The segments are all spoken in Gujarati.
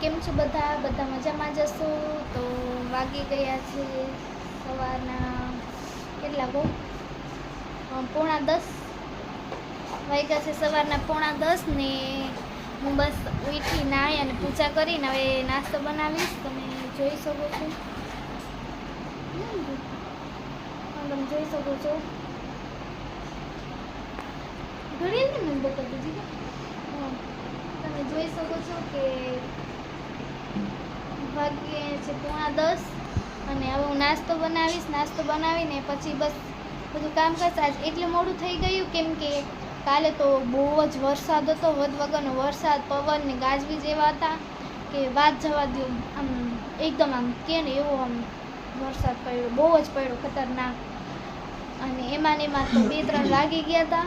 કેમ છો બધા? બધા મજામાં જશો તો વાગી ગયા છે સવારના કેટલા બહુ? પોણા દસ. વાગ્યા છે સવારના પોણા દસ ને હું બસ ઉઠી નાહી અને પૂજા કરીને હવે નાસ્તો બનાવીશ. તમે જોઈ શકો છો. તમે જોઈ શકો છો. ઘડી ને મને બપોર બીજી. તમે જોઈ શકો છો કે વાગે છે પોણા દસ. અને હવે હું નાસ્તો બનાવીશ, નાસ્તો બનાવીને પછી બસ બધું કામ કરશે આજ એટલે મોડું થઈ ગયું કેમ કે કાલે તો બહુ જ વરસાદ હતો વધ વગરનો વરસાદ, પવન ને ગાજવીજ એવા હતા કે વાત જવા દો આમ એકદમ આમ કે ને એવો આમ વરસાદ પડ્યો, બહુ જ પડ્યો ખતરનાક. અને એમાં ને એમાં તો બે ત્રણ લાગી ગયા હતા.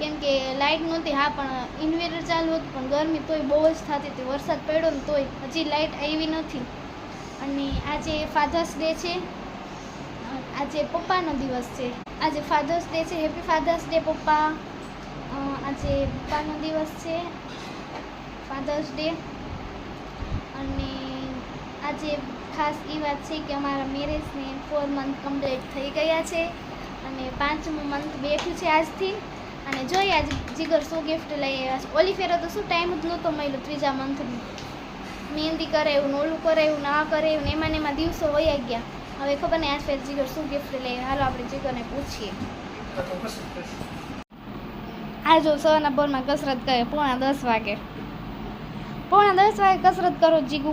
કેમ કે લાઇટ નહોતી, હા, પણ ઇન્વેટર ચાલુ હતું, પણ ગરમી તોય બહુ જ થતી હતી. વરસાદ પડ્યો ને તોય હજી લાઇટ આવી નથી. અને આજે ફાધર્સ ડે છે. આજે પપ્પાનો દિવસ છે. આજે ફાધર્સ ડે છે. હેપી ફાધર્સ ડે પપ્પા. આજે પપ્પાનો દિવસ છે. ફાધર્સ ડે અને આજે ખાસ એ વાત છે કે અમારા મેરેજને ફોર મંથ કમ્પ્લીટ થઈ ગયા છે. અને પાંચમું મંથ બેઠું છે આજથી. અને જોઈએ આજે જીગર શું ગિફ્ટ લઈ આવ્યા છે. ઓલી ફેરો તો શું ટાઈમ જ નહોતો મળ્યો ત્રીજા મંથની મહેંદી કરાયું ઓલું કરાવ્યું ના આ કરાવ્યું ને એમાં ને એમાં દિવસો વયા ગયા. હવે ખબર નહીં આ ફેર જીગર શું ગિફ્ટ લઈ આવ્યા? હાલો આપણે જીગરને પૂછીએ. આ જો સવારના બોરમાં કસરત કરે પોણા દસ વાગે. પોણા દસ વાગે કસરત કરો જીગુ.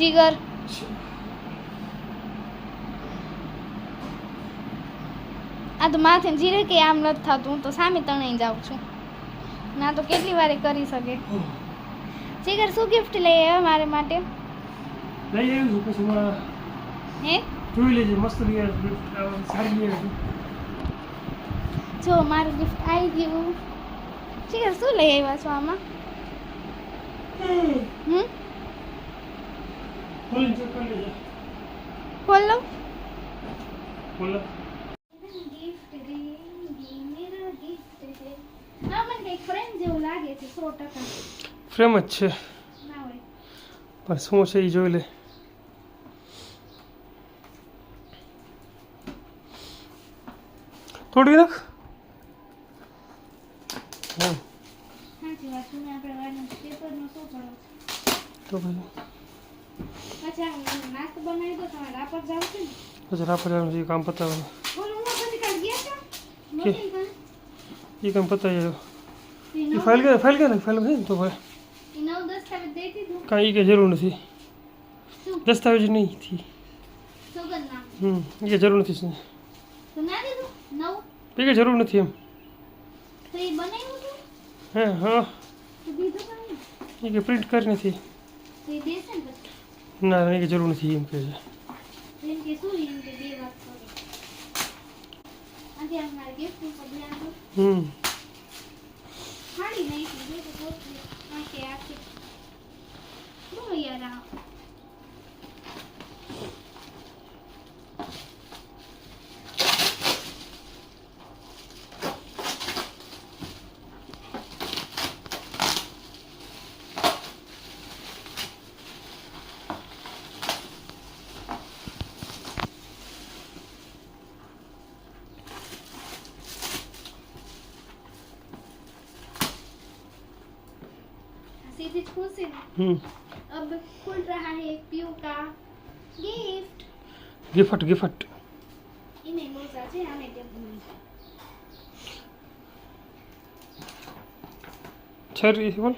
જીગર. આ તો માથે જીરે કે આમ નથી થતું. હું તો સામે તણાઈ જાઉં છું. ના તો કેટલી વારે કરી શકે? જીગર શું ગિફ્ટ લઈ આવ્યા મારે માટે? લઈ આવ્યો છું પછી હે? જોઈ લેજે મસ્ત સારી લઈ જો મારું ગિફ્ટ આવી ગયું. જીગર શું લઈ આવ્યા છો આમાં. હમ? ખોલ. ખોલો ખોલો. ગિફ્ટ રે મેરા ગિફ્ટ રે આ મને કંઈક ફ્રેમ જેવું લાગે છે સો ટકા ફ્રેમ જ છે. પણ શું છે એ જોઈ લે. થોડી નાખ. તો પછી? રાપર જવાનું છે કામ પતાવવાનું. એ કામ પતાવી એ ફાઇલ કે ફાઇલ કે ફાઇલ છે તો ભાઈ. કાંઈ કે જરૂર નથી. દસ્તાવેજ નહીં થી. હમ એ જરૂર નથી એ કે જરૂર નથી એમ. હે હા. એ કે પ્રિન્ટ કરી નથી. ને એ કે જરૂર નથી એમ કહે છે. એમ चीज़ें खुश है अब खुल रहा है पीयू का गिफ्ट। Gift gift. इने मोजा से आने दे। छर ये बोल।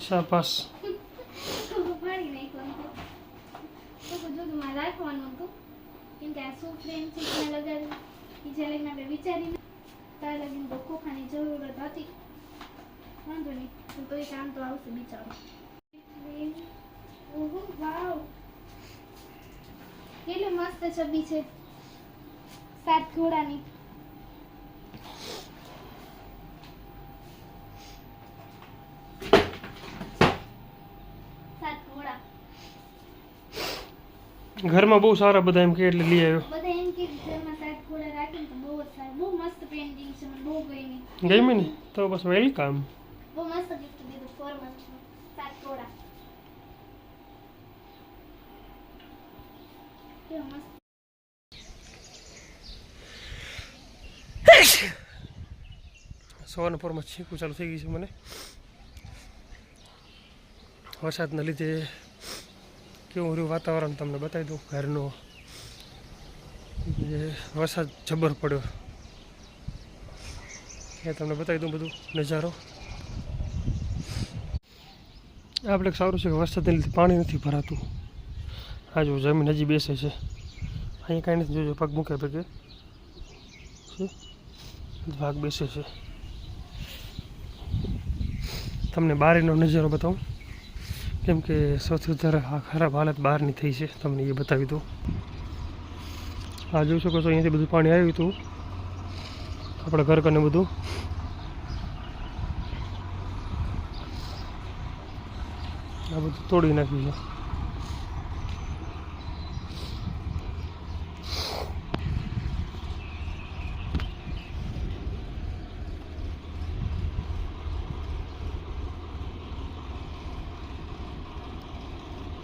शाबाश। तो भारी नहीं कौन तो तो जो तुम्हारा फ़ोन हो तो इनका सो फ्रेंड्स इतना लगा લઈને આપણે વિચારીને તાર લગીને તો ખોખાની જરૂરત હતી. વાંધો નહીં તો એ કામ તો આવશે બિચારો. ઓહો, વાવ. કેટલી મસ્ત છબી છે. સાત ઘોડાની. ઘરમાં બહુ સારા બધા એમ કે એટલે લઈ આવ્યો બધા એમ કે ઘરમાં સાત ઘોડા રાખીને તો બહુ જ સારું બહુ મસ્ત પેન્ટિંગ છે મને બહુ ગમી ને તો બસ વેલકમ બહુ મસ્ત ગિફ્ટ દીધું ફોર મંથનું સાત તોડા સવારના પોરમાં છીંકું ચાલુ થઈ ગઈ છે મને વરસાદના લીધે કેવું રહ્યું વાતાવરણ તમને બતાવી દઉં ઘરનો જે વરસાદ જબર પડ્યો એ તમને બતાવી દઉં બધું, નજારો. આપણે સારું છે કે વરસાદને લીધે પાણી નથી ભરાતું. આ જો જમીન હજી બેસે છે. અહીંયા કાંઈ નથી, જોજો પગ મૂકે પગે. ભાગ બેસે છે. તમને બારીનો નજારો બતાવું. કેમ કે સૌથી વધારે આ ખરાબ હાલત બહારની થઈ છે, તમને એ બતાવી દઉં. આ જોઈ શકો છો, અહીંયાથી બધું પાણી આવ્યું હતું. આપણા ઘર કને બધું. આ બધું તોડી નાખ્યું છે.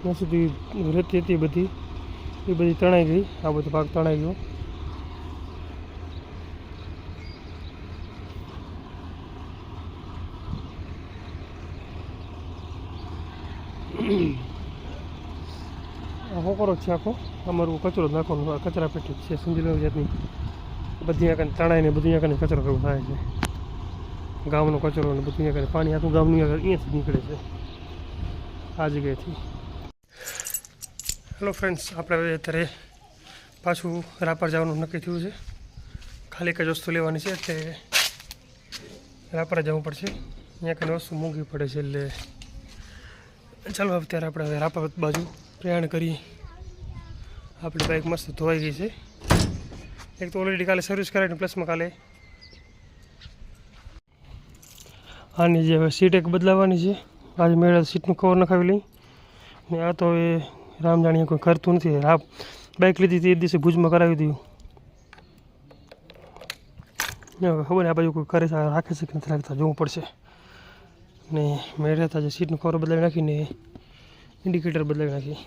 ત્યાં સુધી રહેતી હતી બધી. એ બધી તણાઈ ગઈ. આ બધો ભાગ તણાઈ ગયો. હોકરો છે આખો. અમારું કચરો જ નાખવાનો કચરા પેટી છે. સમજી લો જાતની બધી આગળ તણાઈને બધી આગળ કચરો કરવો થાય છે. ગામનો કચરો ને બધું આગળ પાણી આખું ગામની આગળ અહીંયાથી નીકળે છે. આ જગ્યાએથી. હેલો ફ્રેન્ડ્સ આપણે અત્યારે પાછું રાપર જવાનું નક્કી થયું છે. ખાલી એક વસ્તુ લેવાની છે એટલે રાપર જવું પડશે. અહીંયા કંઈ વસ્તુ મોંઘી પડે છે એટલે ચાલો અત્યારે આપણે હવે રાપાવત બાજુ પ્રયાણ કરી. આપણી બાઇક મસ્ત ધોવાઈ ગઈ છે. એક તો ઓલરેડી કાલે સર્વિસ કરાવીને પ્લસમાં કાલે. આની જે હવે સીટ એક બદલાવાની છે. આજે મેળા સીટનું કવર નખાવી લઈ. ને આ તો હવે રામ જાણીએ કોઈ કરતું નથી. આ બાઇક લીધી હતી, એ દિવસે ભુજમાં કરાવી દીધું ખબર ને આ બાજુ કોઈ કરે છે, રાખે છે કે નથી રાખતા, જોવું પડશે. ને મેં રહેતા જે સીટનું કવર બદલાવી નાખીને ઇન્ડિકેટર બદલાવી નાખી.